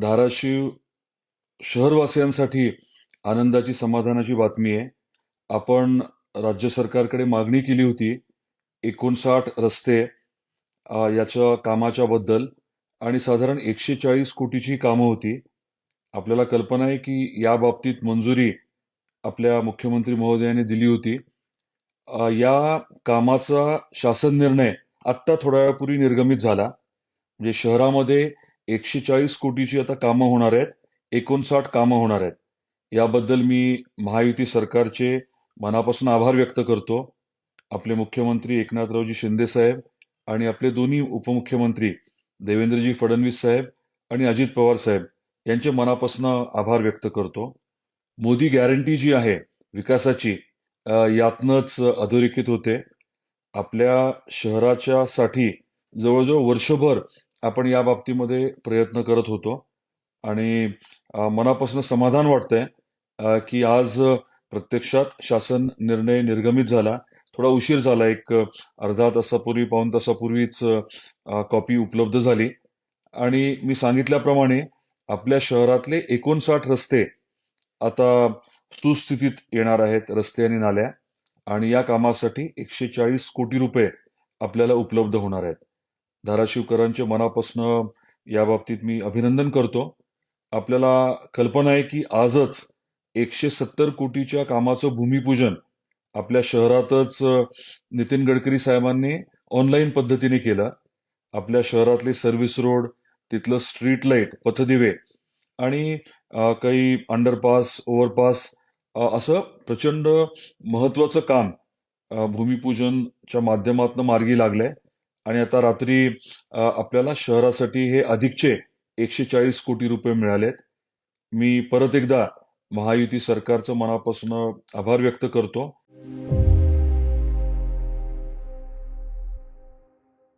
धाराशिव शहरवासियांसाठी आनंदाची समाधानाची बातमी आहे. आपण राज्य सरकारकडे मागणी केली होती. एकोणसाठ रस्ते याच्या कामाच्या बद्दल आणि साधारण एकशे चाळीस कोटीची कामं होती. आपल्याला कल्पना आहे की या बाबतीत मंजुरी आपल्या मुख्यमंत्री महोदयांनी दिली होती. या कामाचा शासन निर्णय आत्ता थोड्या वेळापूर्वी निर्गमित झाला. म्हणजे शहरामध्ये एकशे चाळीस कोटीची आता कामं होणार आहेत एकोणसाठ कामं होणार आहेत. याबद्दल मी महायुती सरकारचे मनापासून आभार व्यक्त करतो. आपले मुख्यमंत्री एकनाथरावजी शिंदे साहेब आणि आपले दोन्ही उपमुख्यमंत्री देवेंद्रजी फडणवीस साहेब आणि अजित पवार साहेब यांचे मनापासून आभार व्यक्त करतो. मोदी गॅरंटी जी आहे विकासाची यातनच यातनंच अधोरेखित होते. आपल्या शहराच्या साठी जवळजवळ वर्षभर आपण या बाबतीमध्ये प्रयत्न करत होतो. आणि मनापासून समाधान वाटतंय की आज प्रत्यक्षात शासन निर्णय निर्गमित झाला. थोडा उशीर झाला. एक अर्धा तासापूर्वी पाऊण तासापूर्वीच कॉपी उपलब्ध झाली. आणि मी सांगितल्याप्रमाणे आपल्या शहरातले एकोणसाठ रस्ते आता सुस्थितीत येणार आहेत रस्ते आणि नाल्या. आणि या कामासाठी एकशे चाळीस कोटी रुपये आपल्याला उपलब्ध होणार आहेत. धाराशिवकरांच्या मनापासून या बाबतीत मी अभिनंदन करतो. आपल्याला कल्पना आहे की आजच एकशे सत्तर कोटीच्या कामाचं भूमिपूजन आपल्या शहरातच नितीन गडकरी साहेबांनी ऑनलाईन पद्धतीने केलं. आपल्या शहरातले सर्व्हिस रोड तिथलं स्ट्रीट लाइट पथदिवे आणि काही अंडरपास ओव्हरपास असं प्रचंड महत्वाचं काम भूमिपूजनच्या माध्यमातून मार्गी लागलंय. आणि आता रात्री आपल्याला शहरासाठी हे अधिकचे एकशे चाळीस कोटी रुपये मिळालेत. मी परत एकदा महायुती सरकारचं मनापासून आभार व्यक्त करतो.